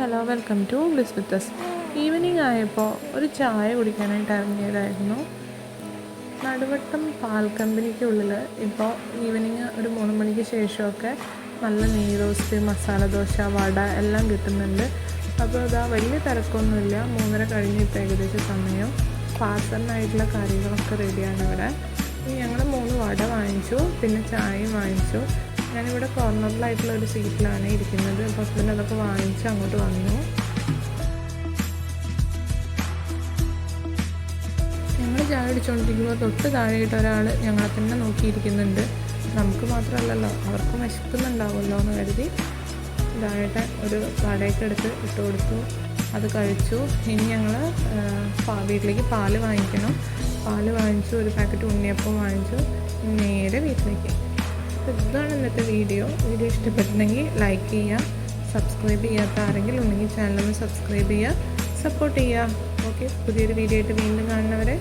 Hello welcome to bliss us evening ആയപ്പോൾ ഒരു ചായ കുടിക്കാനായിട്ട് ഇറങ്ങിയതായിരുന്നു നടുവട്ടം പാൽ കമ്പനിക്കുള്ളിൽ ഇപ്പോൾ ഈവനിങ് ഒരു മൂന്ന് മണിക്ക് ശേഷമൊക്കെ നല്ല നെയ് റോസ്റ്റ് മസാല ദോശ വട എല്ലാം കിട്ടുന്നുണ്ട്. അപ്പോൾ അതാ വലിയ തിരക്കൊന്നുമില്ല. മൂന്നര കഴിഞ്ഞ് ഇപ്പോൾ ഏകദേശം സമയം. പാർസലിനായിട്ടുള്ള കാര്യങ്ങളൊക്കെ റെഡിയാണ് ഇവിടെ. ഞങ്ങൾ മൂന്ന് വട വാങ്ങിച്ചു പിന്നെ ചായയും വാങ്ങിച്ചു. ഞാനിവിടെ കോർണറിലായിട്ടുള്ള ഒരു സീറ്റിലാണ് ഇരിക്കുന്നത്. ഹസ്ബൻഡ് അതൊക്കെ വാങ്ങിച്ച് അങ്ങോട്ട് വന്നു. ഞങ്ങൾ ചായ അടിച്ചുകൊണ്ടിരിക്കുമ്പോൾ തൊട്ട് താഴെയിട്ട് ഒരാൾ ഞങ്ങളെ തന്നെ നോക്കിയിരിക്കുന്നുണ്ട്. നമുക്ക് മാത്രമല്ലല്ലോ അവർക്കും വിശക്കുന്നുണ്ടാവുമല്ലോ എന്ന് കരുതി ഇതായിട്ട് ഒരു കടയൊക്കെ എടുത്ത് ഇട്ട് കൊടുത്തു. അത് കഴിച്ചു. ഇനി ഞങ്ങൾ വീട്ടിലേക്ക് പാൽ വാങ്ങിക്കണം. പാൽ വാങ്ങിച്ചു ഒരു പാക്കറ്റ് ഉണ്ണിയപ്പം വാങ്ങിച്ചു. നേരെ വീട്ടിലേക്ക്. ഇന്നത്തെ വീഡിയോ. വീഡിയോ ഇഷ്ടപ്പെട്ടിട്ടുണ്ടെങ്കിൽ ലൈക്ക് ചെയ്യുക സബ്സ്ക്രൈബ് ചെയ്യാത്ത ആരെങ്കിലും ഉണ്ടെങ്കിൽ ചാനലൊന്ന് സബ്സ്ക്രൈബ് ചെയ്യുക സപ്പോർട്ട് ചെയ്യുക. ഓക്കെ പുതിയൊരു വീഡിയോ ആയിട്ട് വീണ്ടും കാണുന്നവരെ